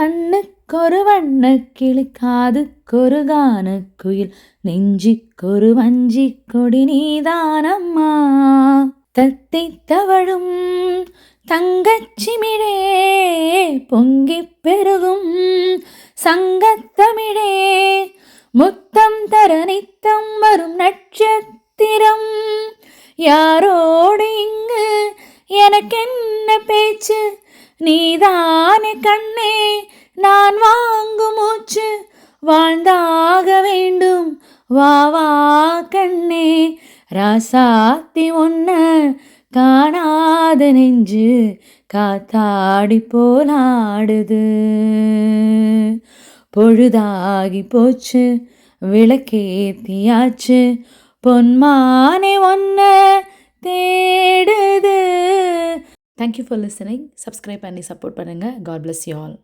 கண்ணுக்கொரு வண்ண கிளி காதுக்கொரு கான குயில் நெஞ்சிக்கொரு வஞ்சி கொடி நீதானம்மா. தத்தை தவழும் தங்கச்சிமிழே பொங்கி பெருகும் சங்கத்தமிழே முத்தம் தர நித்தம் வரும் நட்சத்திரம் யாரோடு இங்கு எனக்கென்ன பேச்சு? நீதானே கண்ணே நான் வாங்கும் மூச்சு வாழ்ந்தாக வேண்டும். வா வா கண்ணே ராசாத்தி ஒன்ன காணாத நெஞ்சு காத்தாடி போலாடுது. பொழுதாகி போச்சு விளக்கேத்தியாச்சு பொன்மானே ஒன்ன thank you for listening subscribe பண்ணி சப்போர்ட் பண்ணுங்கள் காட் பிளஸ் யூ ஆல்